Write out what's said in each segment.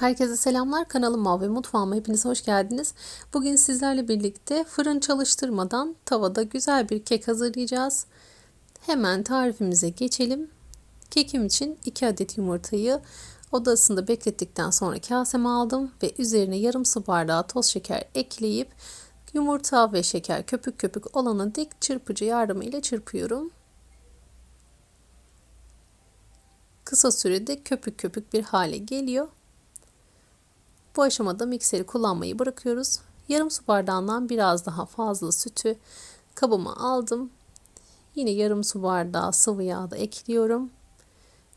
Herkese selamlar. Kanalıma ve mutfağıma hepiniz hoş geldiniz. Bugün sizlerle birlikte fırın çalıştırmadan tavada güzel bir kek hazırlayacağız. Hemen tarifimize geçelim. Kekim için 2 adet yumurtayı oda ısısında beklettikten sonra kaseme aldım ve üzerine yarım su bardağı toz şeker ekleyip yumurta ve şeker köpük köpük olana dik çırpıcı yardımıyla çırpıyorum. Kısa sürede köpük köpük bir hale geliyor. Bu aşamada mikseri kullanmayı bırakıyoruz. Yarım su bardağından biraz daha fazla sütü kabıma aldım. Yine yarım su bardağı sıvı yağ da ekliyorum.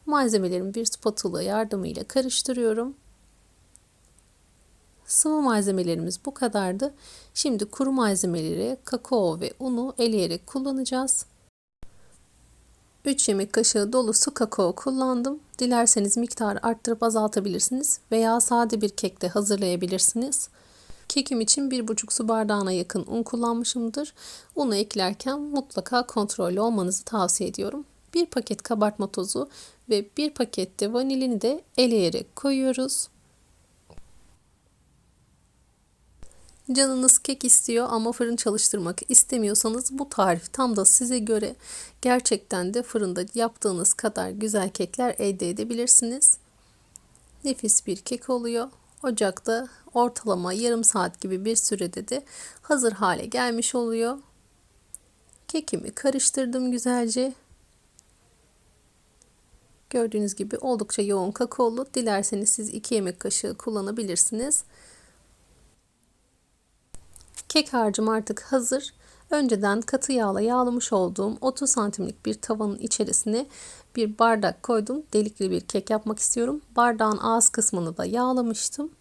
Malzemelerimi bir spatula yardımıyla karıştırıyorum. Sıvı malzemelerimiz bu kadardı. Şimdi kuru malzemeleri kakao ve unu eleyerek kullanacağız. 3 yemek kaşığı dolusu kakao kullandım. Dilerseniz miktarı arttırıp azaltabilirsiniz veya sade bir kek de hazırlayabilirsiniz. Kekim için 1,5 su bardağına yakın un kullanmışımdır. Unu eklerken mutlaka kontrollü olmanızı tavsiye ediyorum. Bir paket kabartma tozu ve bir pakette vanilini de eleyerek koyuyoruz. Canınız kek istiyor ama fırın çalıştırmak istemiyorsanız bu tarif tam da size göre gerçekten de fırında yaptığınız kadar güzel kekler elde edebilirsiniz. Nefis bir kek oluyor. Ocakta ortalama yarım saat gibi bir sürede de hazır hale gelmiş oluyor. Kekimi karıştırdım güzelce. Gördüğünüz gibi oldukça yoğun kakaolu. Dilerseniz siz 2 yemek kaşığı kullanabilirsiniz. Kek harcım artık hazır. Önceden katı yağla yağlamış olduğum 30 santimlik bir tavanın içerisine bir bardak koydum. Delikli bir kek yapmak istiyorum. Bardağın ağız kısmını da yağlamıştım.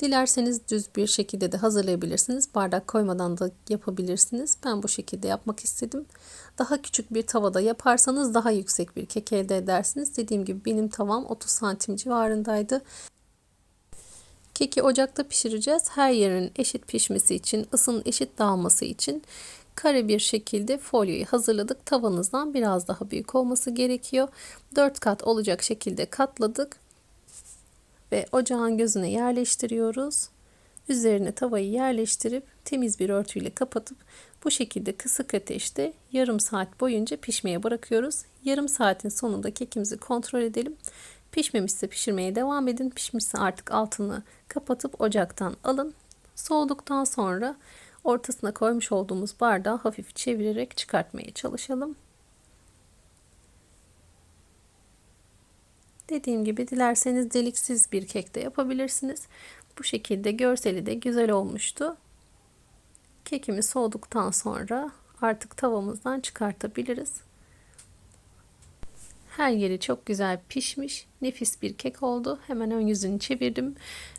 Dilerseniz düz bir şekilde de hazırlayabilirsiniz. Bardak koymadan da yapabilirsiniz. Ben bu şekilde yapmak istedim. Daha küçük bir tavada yaparsanız daha yüksek bir kek elde edersiniz. Dediğim gibi benim tavam 30 santim civarındaydı. Keki ocakta pişireceğiz. Her yerin eşit pişmesi için, ısının eşit dağılması için kare bir şekilde folyoyu hazırladık. Tavanızdan biraz daha büyük olması gerekiyor. 4 kat olacak şekilde katladık. Ve ocağın gözüne yerleştiriyoruz. Üzerine tavayı yerleştirip temiz bir örtüyle kapatıp bu şekilde kısık ateşte yarım saat boyunca pişmeye bırakıyoruz. Yarım saatin sonunda kekimizi kontrol edelim. Pişmemişse pişirmeye devam edin. Pişmişse artık altını kapatıp ocaktan alın. Soğuduktan sonra ortasına koymuş olduğumuz bardağı hafif çevirerek çıkartmaya çalışalım. Dediğim gibi dilerseniz deliksiz bir kek de yapabilirsiniz. Bu şekilde görseli de güzel olmuştu. Kekimiz soğuduktan sonra artık tavamızdan çıkartabiliriz. Her yeri çok güzel pişmiş. Nefis bir kek oldu. Hemen ön yüzünü çevirdim.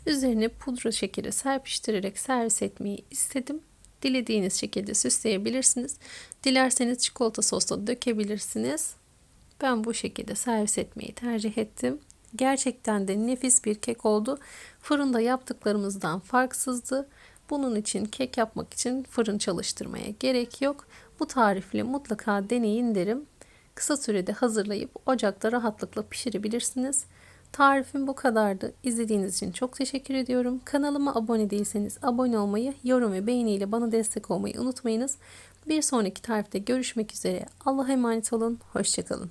Üzerine pudra şekeri serpiştirerek servis etmeyi istedim. Dilediğiniz şekilde süsleyebilirsiniz. Dilerseniz çikolata sosla dökebilirsiniz. Ben bu şekilde servis etmeyi tercih ettim. Gerçekten de nefis bir kek oldu. Fırında yaptıklarımızdan farksızdı. Bunun için kek yapmak için fırın çalıştırmaya gerek yok. Bu tarifle mutlaka deneyin derim kısa sürede hazırlayıp ocakta rahatlıkla pişirebilirsiniz. Tarifim bu kadardı. İzlediğiniz için çok teşekkür ediyorum. Kanalıma abone değilseniz abone olmayı, yorum ve beğeniyle bana destek olmayı unutmayınız. Bir sonraki tarifte görüşmek üzere. Allah'a emanet olun. Hoşçakalın.